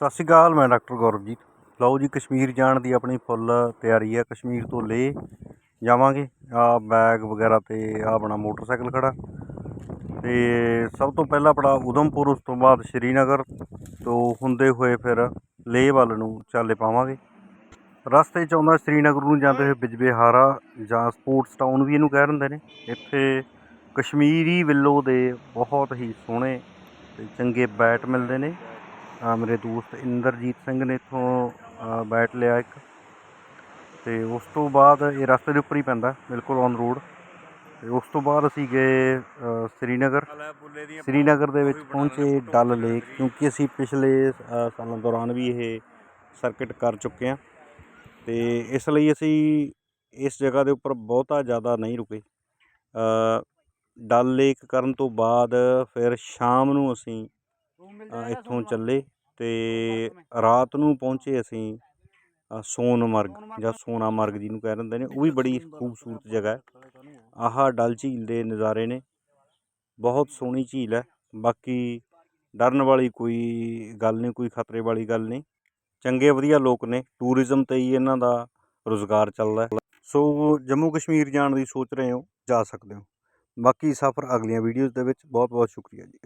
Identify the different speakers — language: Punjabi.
Speaker 1: ਸਤਿ ਸ਼੍ਰੀ ਅਕਾਲ, ਮੈਂ ਡਾਕਟਰ ਗੌਰਵਜੀਤ। ਲਓ ਜੀ, ਕਸ਼ਮੀਰ ਜਾਣ ਦੀ ਆਪਣੀ ਫੁੱਲ ਤਿਆਰੀ ਹੈ। ਕਸ਼ਮੀਰ ਤੋਂ ਲੇ ਜਾਵਾਂਗੇ। ਆ ਬੈਗ ਵਗੈਰਾ ਤੇ ਆ ਆਪਣਾ ਮੋਟਰਸਾਈਕਲ ਖੜਾ। ਤੇ ਸਭ ਤੋਂ ਪਹਿਲਾਂ ਆਪਣਾ ਉਧਮਪੁਰ ਉਸ ਤੋਂ ਬਾਅਦ ਸ਼੍ਰੀਨਗਰ। ਤੋਂ ਹੁੰਦੇ ਹੋਏ ਫਿਰ ਲੇਹ ਵੱਲ ਨੂੰ ਚਾਲੇ ਪਾਵਾਂਗੇ। ਰਸਤੇ 'ਚ ਆਉਂਦਾ ਸ਼੍ਰੀਨਗਰ ਨੂੰ ਜਾਂਦੇ ਹੋਏ ਬਿਜਬੇਹਾਰਾ ਜਾਂ ਸਪੋਰਟਸ ਟਾਊਨ ਵੀ ਇਹਨੂੰ ਕਹਿ ਦਿੰਦੇ ਨੇ। ਇੱਥੇ ਕਸ਼ਮੀਰੀ ਵਿਲੋ ਦੇ ਬਹੁਤ ਹੀ ਸੋਹਣੇ ਤੇ ਚੰਗੇ ਬੈਟ ਮਿਲਦੇ ਨੇ। ਮੇਰੇ ਦੋਸਤ ਇੰਦਰਜੀਤ ਸਿੰਘ ਨੇ ਇੱਥੋਂ ਅ, ਬੈਟ ਲਿਆ ਇੱਕ। ਤੇ ਉਸ ਤੋਂ ਬਾਅਦ ਇਹ ਰਸਤੇ ਦੇ ਉੱਪਰ ਹੀ ਪੈਂਦਾ ਬਿਲਕੁਲ ਔਨ ਰੋਡ ਤੇ ਉਸ ਤੋਂ ਬਾਅਦ ਅਸੀਂ ਗਏ ਅ, ਸ੍ਰੀਨਗਰ। ਸ੍ਰੀਨਗਰ ਦੇ ਵਿੱਚ ਪਹੁੰਚੇ ਡਲ ਲੇਕ ਕਿਉਂਕਿ ਅਸੀਂ ਪਿਛਲੇ ਸਾਲਾਂ ਦੌਰਾਨ ਵੀ ਇਹ ਸਰਕਟ ਕਰ ਚੁੱਕੇ ਹਾਂ। ਤੇ ਇਸ ਲਈ ਅਸੀਂ ਇਸ ਜਗ੍ਹਾ ਦੇ ਉੱਪਰ ਬਹੁਤਾ ਜ਼ਿਆਦਾ ਨਹੀਂ ਰੁਕੇ। ਡਲ ਲੇਕ ਕਰਨ ਤੋਂ ਬਾਅਦ ਫਿਰ ਸ਼ਾਮ ਨੂੰ ਅਸੀਂ ਇੱਥੋਂ ਚੱਲੇ। ਤੇ ਰਾਤ ਨੂੰ ਪਹੁੰਚੇ ਅਸੀਂ ਅ, ਸੋਨਮਰਗ ਜਾਂ ਸੋਨਾਮਰਗ ਜਿਹਨੂੰ ਕਹਿ ਦਿੰਦੇ ਨੇ ਉਹ ਵੀ ਬੜੀ ਖੂਬਸੂਰਤ ਜਗ੍ਹਾ ਹੈ। ਆਹ ਡਲ ਝੀਲ ਦੇ ਨਜ਼ਾਰੇ ਨੇ। ਬਹੁਤ ਸੋਹਣੀ ਝੀਲ ਹੈ। ਬਾਕੀ ਡਰਨ ਵਾਲੀ ਕੋਈ ਗੱਲ ਨਹੀਂ ਕੋਈ ਖਤਰੇ ਵਾਲੀ ਗੱਲ ਨਹੀਂ। ਚੰਗੇ ਵਧੀਆ ਲੋਕ ਨੇ। ਟੂਰਿਜ਼ਮ ਤੇ ਹੀ ਇਹਨਾਂ ਦਾ ਰੋਜ਼ਗਾਰ ਚੱਲਦਾ ਹੈ। ਸੋ ਜੰਮੂ ਕਸ਼ਮੀਰ ਜਾਣ ਦੀ ਸੋਚ ਰਹੇ ਹੋ ਜਾ ਸਕਦੇ ਹੋ। ਬਾਕੀ ਸਫ਼ਰ ਅਗਲੀਆਂ ਵੀਡੀਓਜ਼ ਦੇ ਵਿੱਚ। ਬਹੁਤ ਬਹੁਤ ਸ਼ੁਕਰੀਆ ਜੀ।